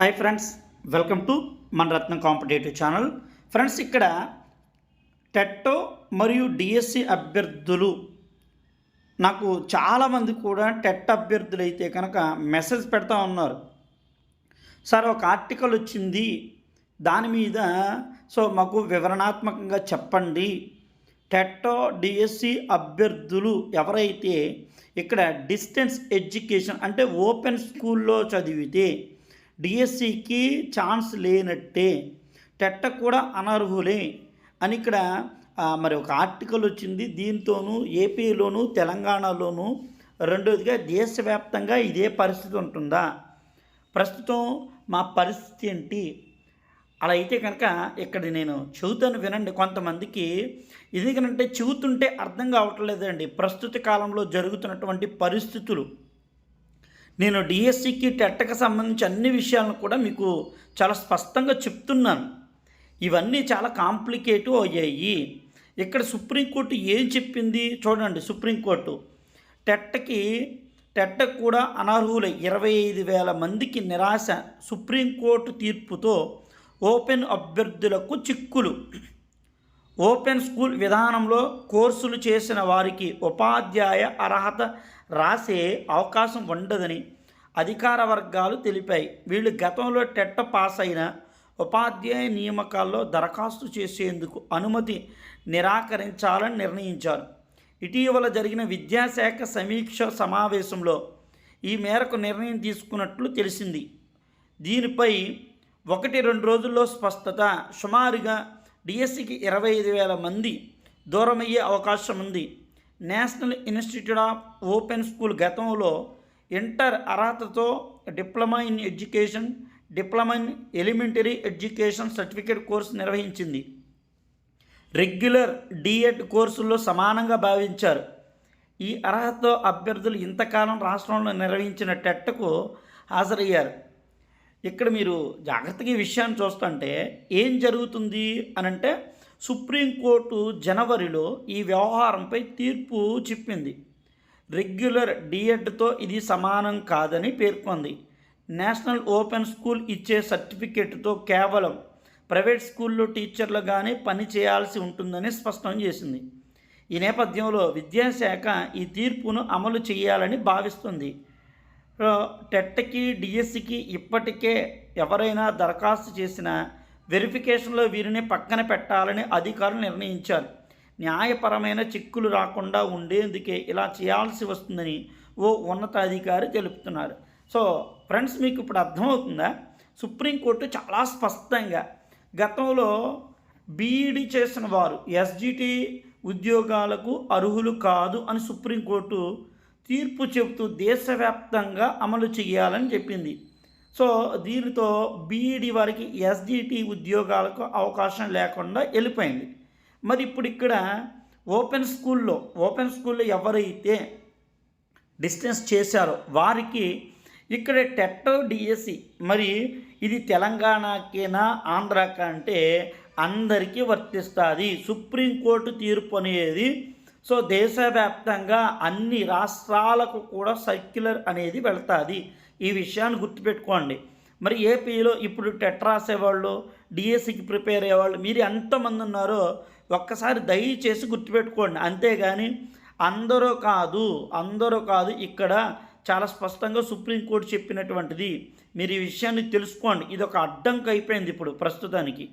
Hi friends welcome to మన రత్నం competitive channel. Friends ఇక్కడ టెట్టో మరియు డిఎస్సి అభ్యర్థులు నాకు చాలామంది కూడా టెట్ అభ్యర్థులు అయితే కనుక మెసేజ్ పెడతా ఉన్నారు. సార్ ఒక ఆర్టికల్ వచ్చింది. దాని మీద సో మాకు వివరణాత్మకంగా చెప్పండి. టెట్టో డిఎస్సి అభ్యర్థులు ఎవరైతే ఇక్కడ డిస్టెన్స్ ఎడ్యుకేషన్ అంటే ఓపెన్ స్కూల్లో చదివితే డిఎస్సికి ఛాన్స్ లేనట్టే టెట్ట కూడా అనర్హులే అని ఇక్కడ మరి ఒక ఆర్టికల్ వచ్చింది. దీంతోనూ ఏపీలోను తెలంగాణలోను రెండోదిగా దేశవ్యాప్తంగా ఇదే పరిస్థితి ఉంటుందా? ప్రస్తుతం మా పరిస్థితి ఏంటి? అలా అయితే కనుక ఇక్కడ నేను చెబుతాను వినండి. కొంతమందికి ఎందుకంటే చెబుతుంటే అర్థం కావట్లేదండి. ప్రస్తుత కాలంలో జరుగుతున్నటువంటి పరిస్థితులు. నేను డిఎస్సికి టెట్కి సంబంధించి అన్ని విషయాలను కూడా మీకు చాలా స్పష్టంగా చెప్తున్నాను. ఇవన్నీ చాలా కాంప్లికేటివ్ అయ్యాయి. ఇక్కడ సుప్రీంకోర్టు ఏం చెప్పింది చూడండి సుప్రీంకోర్టు. టెట్కి టెట్ కూడా అనర్హులై ఇరవై ఐదు వేల మందికి నిరాశ సుప్రీంకోర్టు తీర్పుతో ఓపెన్ అభ్యర్థులకు చిక్కులు. ఓపెన్ స్కూల్ విధానంలో కోర్సులు చేసిన వారికి ఉపాధ్యాయ అర్హత రాసే అవకాశం ఉండదని అధికార వర్గాలు తెలిపాయి. వీళ్ళు గతంలో టెట్ట పాస్ అయిన ఉపాధ్యాయ నియామకాల్లో దరఖాస్తు చేసేందుకు అనుమతి నిరాకరించాలని నిర్ణయించారు. ఇటీవల జరిగిన విద్యాశాఖ సమీక్ష సమావేశంలో ఈ మేరకు నిర్ణయం తీసుకున్నట్లు తెలిసింది. దీనిపై ఒకటి రెండు రోజుల్లో స్పష్టత సుమారుగా డిఎస్సికి ఇరవై ఐదు వేల మంది దూరమయ్యే అవకాశం ఉంది. National institute of open school గతంలో ఇంటర్ అర్హతతో diploma in education diploma in elementary education certificate course నిర్వహించింది. రెగ్యులర్ డిఎడ్ కోర్సుల్లో సమానంగా భావించారు. ఈ అర్హతతో అభ్యర్థులు ఇంతకాలం రాష్ట్రంలో నిర్వహించిన టెట్కు హాజరయ్యారు. ఇక్కడ మీరు జాగ్రత్తగా ఈ విషయాన్ని చూస్తుంటే ఏం జరుగుతుంది అని అంటే సుప్రీంకోర్టు జనవరిలో ఈ వ్యవహారంపై తీర్పు చెప్పింది. రెగ్యులర్ డిఎడ్తో ఇది సమానం కాదని పేర్కొంది. నేషనల్ ఓపెన్ స్కూల్ ఇచ్చే సర్టిఫికేట్తో కేవలం ప్రైవేట్ స్కూల్లో టీచర్లుగానే పని చేయాల్సి ఉంటుందని స్పష్టం చేసింది. ఈ నేపథ్యంలో విద్యాశాఖ ఈ తీర్పును అమలు చేయాలని భావిస్తుంది. టెట్కి డిఎస్సికి ఇప్పటికే ఎవరైనా దరఖాస్తు చేసిన వెరిఫికేషన్లో వీరిని పక్కన పెట్టాలని అధికారులు నిర్ణయించారు. న్యాయపరమైన చిక్కులు రాకుండా ఉండేందుకే ఇలా చేయాల్సి వస్తుందని ఓ ఉన్నతాధికారి తెలుపుతున్నారు. సో ఫ్రెండ్స్ మీకు ఇప్పుడు అర్థమవుతుందా? సుప్రీంకోర్టు చాలా స్పష్టంగా గతంలో బీఈడి చేసిన వారు ఎస్జిటి ఉద్యోగాలకు అర్హులు కాదు అని సుప్రీంకోర్టు తీర్పు చెబుతూ దేశవ్యాప్తంగా అమలు చేయాలని చెప్పింది. సో దీనితో బీఈడి వారికి ఎస్డిటి ఉద్యోగాలకు అవకాశం లేకుండా వెళ్ళిపోయింది. మరి ఇప్పుడు ఇక్కడ ఓపెన్ స్కూల్లో ఓపెన్ స్కూల్లో ఎవరైతే డిస్టెన్స్ చేశారో వారికి ఇక్కడ టెట్టో డిఎస్సి మరి ఇది తెలంగాణకేనా ఆంధ్రాకా అంటే అందరికీ వర్తిస్తుంది. సుప్రీంకోర్టు తీర్పు అనేది సో దేశవ్యాప్తంగా అన్ని రాష్ట్రాలకు కూడా సర్క్యులర్ అనేది వెళ్తుంది. ఈ విషయాన్ని గుర్తుపెట్టుకోండి. మరి ఏపీలో ఇప్పుడు టెట్ రాసేవాళ్ళు డిఎస్సికి ప్రిపేర్ అయ్యేవాళ్ళు మీరు ఎంతమంది ఉన్నారో ఒక్కసారి దయచేసి గుర్తుపెట్టుకోండి. అంతేగాని అందరూ కాదు అందరూ కాదు ఇక్కడ చాలా స్పష్టంగా సుప్రీంకోర్టు చెప్పినటువంటిది. మీరు ఈ విషయాన్ని తెలుసుకోండి. ఇది ఒక అడ్డంకి అయిపోయింది ఇప్పుడు ప్రస్తుతానికి.